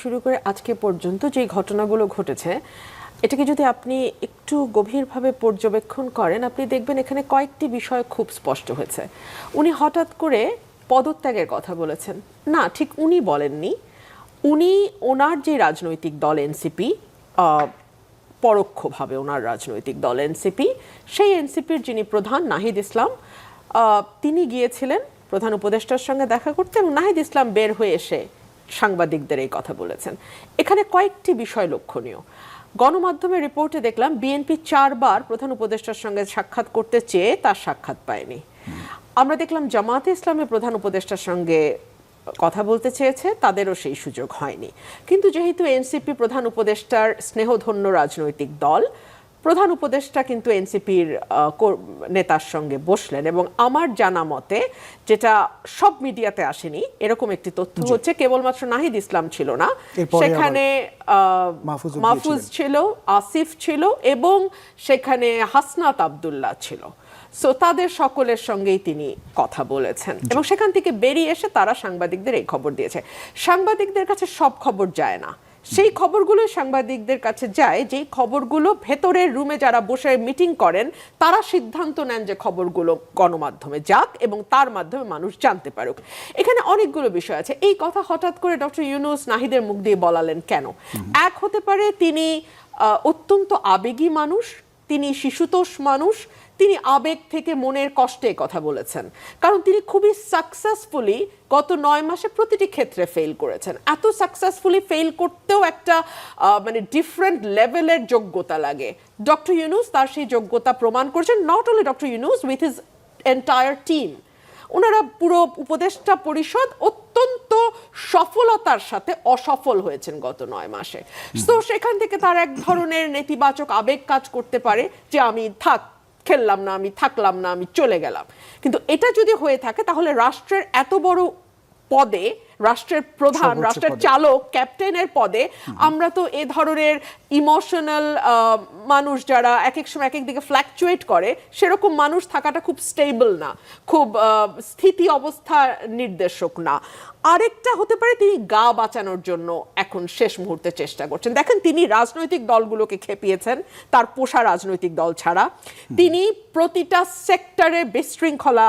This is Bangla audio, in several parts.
শুরু করে আজকে পর্যন্ত যে ঘটনাগুলো ঘটেছে, এটাকে যদি আপনি একটু গভীরভাবে পর্যবেক্ষণ করেন, আপনি দেখবেন এখানে কয়েকটি বিষয় খুব স্পষ্ট হয়েছে। উনি হঠাৎ করে পদত্যাগের কথা বলেছেন। না, ঠিক উনি বলেননি। উনি ওনার যে রাজনৈতিক দল এনসিপি পরোক্ষভাবে ওনার রাজনৈতিক দল এনসিপি, সেই এনসিপির যিনি প্রধান নাহিদ ইসলাম তিনি গিয়েছিলেন প্রধান উপদেষ্টার সঙ্গে দেখা করতে এবং নাহিদ ইসলাম বের হয়ে এসে সাংবাদিকদের এই কথা বলেছেন। এখানে কয়েকটি বিষয় লক্ষণীয়। গণমাধ্যমের রিপোর্টে দেখলাম, বিএনপি চারবার প্রধান উপদেষ্টার সঙ্গে সাক্ষাৎ করতে চেয়ে তার সাক্ষাৎ পায়নি। আমরা দেখলাম জামাতে ইসলামের প্রধান উপদেষ্টার সঙ্গে কথা বলতে চেয়েছে, তাদেরও সেই সুযোগ হয়নি। কিন্তু যেহেতু এনসিপি প্রধান উপদেষ্টার স্নেহধন্য রাজনৈতিক দল প্রধান উপদেষ্টা কিন্তু এনসিপির নেতার সঙ্গে বসলেন এবং আমার জানা মতে যেটা সব মিডিয়াতে আসেনি এরকম একটি তথ্য হচ্ছে কেবলমাত্র নাহিদ ইসলাম ছিল না। সেখানে মাহফুজ ছিল আসিফ ছিল এবং সেখানে হাসনাত আবদুল্লাহ ছিল। সো তাদের সকলের সঙ্গেই তিনি কথা বলেছেন এবং সেখান থেকে বেরিয়ে এসে তারা সাংবাদিকদের এই খবর দিয়েছে। সাংবাদিকদের কাছে সব খবর যায় না। সেই খবরগুলো সাংবাদিকদের কাছে যায়, যেই খবরগুলো ভেতরের রুমে যারা বসে মিটিং করেন, তারা সিদ্ধান্ত নেন যে খবরগুলো গণমাধ্যমে যাক এবং তার মাধ্যমে মানুষ জানতে পারুক। এখানে অনেকগুলো বিষয় আছে। এই কথা হঠাৎ করে ডক্টর ইউনুস নাহিদের মুখ দিয়ে বলালেন কেন? এক হতে পারে তিনি অত্যন্ত আবেগী মানুষ, তিনি শিশুতোষ মানুষ তিনি আবেগ থেকে মনের কষ্টে কথা বলেছেন। কারণ তিনি খুবই সাকসেসফুলি গত নয় মাসে প্রতিটি ক্ষেত্রে ফেল করেছেন। এত সাকসেসফুলি ফেল করতেও একটা মানে ডিফারেন্ট লেভেলের যোগ্যতা লাগে। ডক্টর ইউনুস তার সেই যোগ্যতা প্রমাণ করেছেন not only doctor Yunus with his entire team ওনারা পুরো উপদেষ্টা পরিষদ অত্যন্ত সফলতার সাথে অসফল হয়েছেন গত নয় মাসে। তো সেখান থেকে তার এক ধরনের নেতিবাচক আবেগ কাজ করতে পারে যে আমি থাক খেললাম না, আমি থাকলাম না, আমি চলে গেলাম। কিন্তু এটা যদি হয়ে থাকে, তাহলে রাষ্ট্রের এত বড় পদে রাষ্ট্রের প্রধান রাষ্ট্রের চালক ক্যাপ্টেনের পদে। আমরা তো এ ধরনের ইমোশনাল মানুষ যারা এক এক সময় এক এক দিকে ফ্ল্যাকচুয়েট করে সেরকম মানুষ থাকাটা খুব স্টেবল না খুব স্থিতি অবস্থা নির্দেশক না। আরেকটা হতে পারে তিনি গা বাঁচানোর জন্য এখন শেষ মুহূর্তে চেষ্টা করছেন। দেখেন তিনি রাজনৈতিক দলগুলোকে খেপিয়েছেন তার পোষা রাজনৈতিক দল ছাড়া। তিনি প্রতিটা সেক্টরে বিশৃঙ্খলা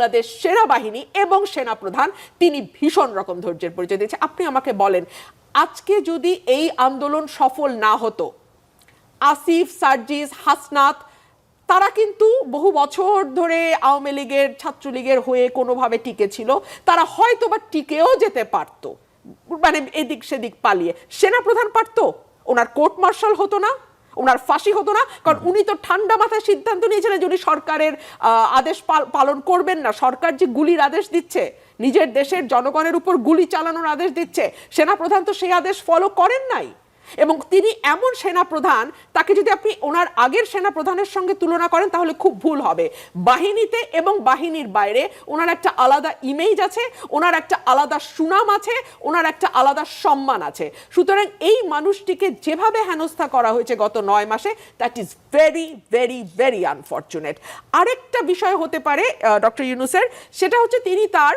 বাংলাদেশ সেনাবাহিনী এবং সেনাপ্রধান, তিনি ভীষণ রকম ধৈর্যের পরিচয় দিয়েছে। আপনি আমাকে বলেন, আজকে যদি এই আন্দোলন সফল না হতো, আসিফ, সার্জিস, হাসনাত, তারা কিন্তু বহু বছর ধরে আওয়ামী লীগের, ছাত্রলীগের হয়ে কোনোভাবে টিকে ছিল, তারা হয়তো বা টিকেও যেতে পারতো মানে এদিক সেদিক পালিয়ে। সেনাপ্রধান পারতো, ওনার কোর্ট মার্শাল হতো না ওনার ফাঁসি হতো না কারণ উনি তো ঠান্ডা মাথায় সিদ্ধান্ত নিয়েছিলেন যে উনি সরকারের আহ, আদেশ পাল- পালন করবেন না। সরকার যে গুলির আদেশ দিচ্ছে নিজের দেশের জনগণের উপর গুলি চালানোর আদেশ দিচ্ছে সেনাপ্রধান তো সেই আদেশ ফলো করেন নাই। এবং তিনি এমন সেনা প্রধান তাকে যদি আপনি ওনার আগের সেনা প্রধানের সঙ্গে তুলনা করেন, তাহলে খুব ভুল হবে। বাহিনীতে এবং বাহিনীর বাইরে ওনার একটা আলাদা ইমেজ আছে, ওনার একটা আলাদা সুনাম আছে, ওনার একটা আলাদা সম্মান আছে। সুতরাং এই মানুষটিকে যেভাবে হেনস্থা করা হয়েছে গত নয় মাসে that is very very very unfortunate আরেকটা বিষয় হতে পারে ডক্টর ইউনুসের, সেটা হচ্ছে তিনি তার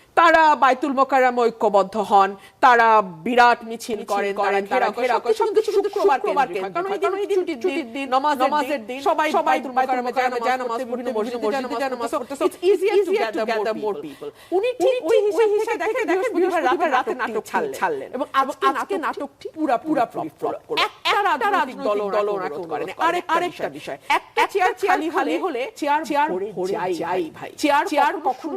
তারা বাইতুল মোকাররম ঐক্যবদ্ধ হন তারা বিরাট মিছিল করেন তারা ঘেরাও করেন সবকিছু শুক্রবার কারণ এই দিন ছুটির দিন নামাজের দিন সবাই সবাই বাইতুল মোকাররমে যায় নামাজ পড়তে বিভিন্ন মসজিদে যায় নামাজ পড়তে it's easier to gather more people উনি ঠিক ওই হিসাবে দেখে দেখে বৃহস্পতিবার রাতে নাটক ছাড়লেন এবং আজকে নাটকটি পুরা পুরা ফ্লপ করল একটা রাজনৈতিক দল দল অনুরোধ করেন আরেক আরেকটা বিষয় একটা চেয়ার চেয়ার খালি হলে চেয়ার চেয়ার ভরে যাই ভাই চেয়ার চেয়ার কখনো